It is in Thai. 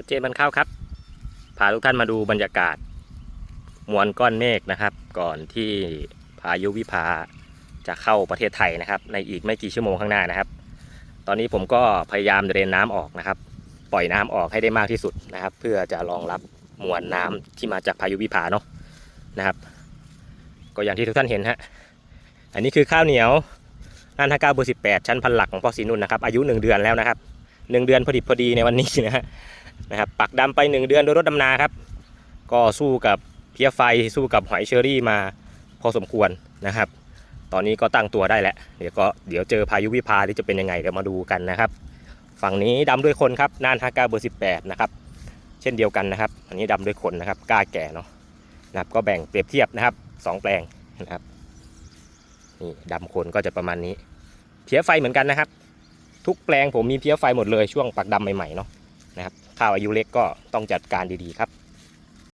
ชัดเจนมันเข้าครับพาทุกท่านมาดูบรรยากาศ มวลก้อนเมฆนะครับ ก่อนที่พายุวิภาจะเข้าประเทศไทยนะครับ ในอีกไม่กี่ชั่วโมงข้างหน้านะครับ ตอนนี้ผมก็พยายามเดรนน้ำออกนะครับ ปล่อยน้ำออกให้ได้มากที่สุดนะครับ เพื่อจะรองรับมวลน้ำที่มาจากพายุวิภาเนาะนะครับ ก็อย่างที่ทุกท่านเห็นฮะอันนี้คือข้าวเหนียวน่านห้าเก้าเบอร์สิบแปดชั้นพันหลักของพ่อศรีนุ่นนะครับอายุหนึ่งเดือนแล้วนะครับ หนึ่งเดือนพอดีพอดีในวันนี้นะนะครับปักดำไปหนึ่งเดือนโดยรถดำนาครับ ก็สู้กับเพี้ยไฟสู้กับหอยเชอรี่มาพอสมควรนะครับ ตอนนี้ก็ตั้งตัวได้แล้วเดี๋ยวก็เดี๋ยวเจอพายุวิภาที่จะเป็นยังไงเดี๋ยวมาดูกันนะครับ ฝั่งนี้ดำด้วยคนครับน่านฮาก้าเบอร์สิบแปดนะครับเช่นเดียวกันนะครับ อันนี้ดำด้วยคนนะครับกล้าแก่เนาะนะครับก็แบ่งเปรียบเทียบนะครับสองแปลงนะครับนี่ดำคนก็จะประมาณนี้เพี้ยไฟเหมือนกันนะครับ ทุกแปลงผมมีเพี้ยไฟหมดเลยช่วงปักดำใหม่ๆเนาะนะครับข้าวอายุเล็กก็ต้องจัดการดีๆครับ